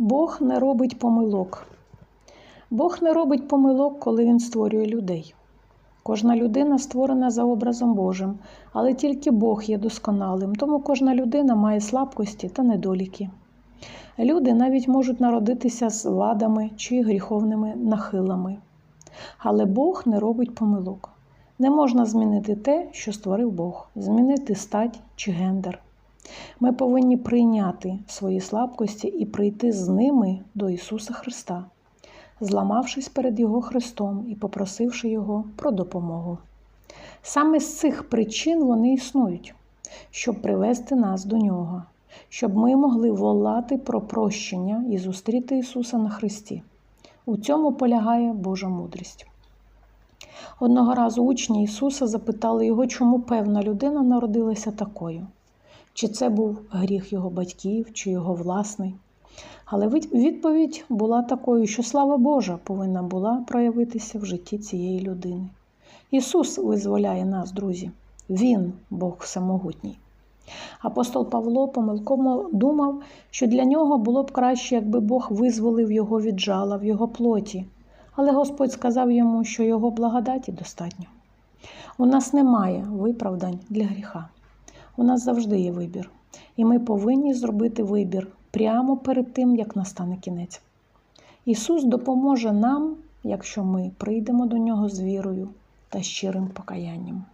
Бог не робить помилок. Бог не робить помилок, коли Він створює людей. Кожна людина створена за образом Божим, але тільки Бог є досконалим, тому кожна людина має слабкості та недоліки. Люди навіть можуть народитися з вадами чи гріховними нахилами. Але Бог не робить помилок. Не можна змінити те, що створив Бог, змінити стать чи гендер. Ми повинні прийняти свої слабкості і прийти з ними до Ісуса Христа, зламавшись перед Його Христом і попросивши Його про допомогу. Саме з цих причин вони існують, щоб привести нас до Нього, щоб ми могли волати про прощення і зустріти Ісуса на Христі. У цьому полягає Божа мудрість. Одного разу учні Ісуса запитали його, чому певна людина народилася такою. Чи це був гріх його батьків, чи його власний. Але відповідь була такою, що слава Божа повинна була проявитися в житті цієї людини. Ісус визволяє нас, друзі, Він Бог всемогутній. Апостол Павло помилково думав, що для нього було б краще, якби Бог визволив його від жала в його плоті, але Господь сказав йому, що його благодаті достатньо. У нас немає виправдань для гріха. У нас завжди є вибір, і ми повинні зробити вибір прямо перед тим, як настане кінець. Ісус допоможе нам, якщо ми прийдемо до Нього з вірою та щирим покаянням.